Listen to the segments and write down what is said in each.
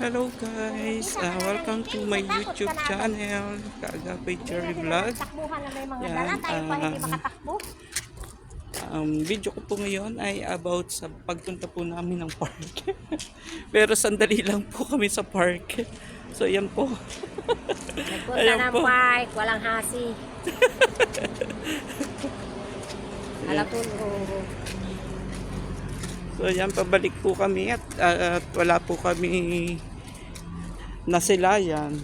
Hello guys, uh, welcome to my YouTube channel, Kaagapay Cherry Vlog. Yan, makatakbo. Ang video ko po ngayon ay about sa pagpunta po namin ng park. Pero sandali lang po kami sa park. So yan po. Nagpunta Ayan ng po. park, walang hasi. Alatulo. So yan, pabalik po kami at, at wala po kami nasilayan.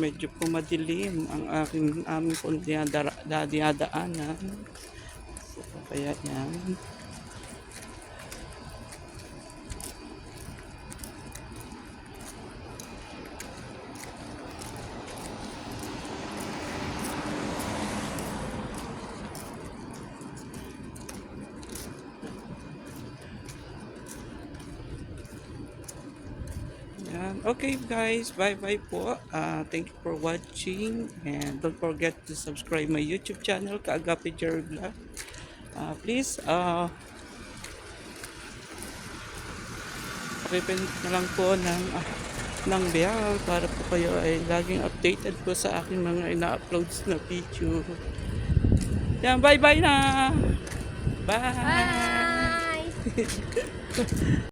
Medyo po madilim ang aking aming dinadara- dinadaanan. So, kaya yan. Yan. Okay guys, bye bye po. Uh, thank you for watching and don't forget to subscribe my YouTube channel, Kaagapi Jerry Vlog. Uh, please, uh, pakipindot na lang po ng, ah, ng bell para po kayo ay laging updated po sa aking mga ina-uploads na video. Yan, bye bye na! Bye! Bye!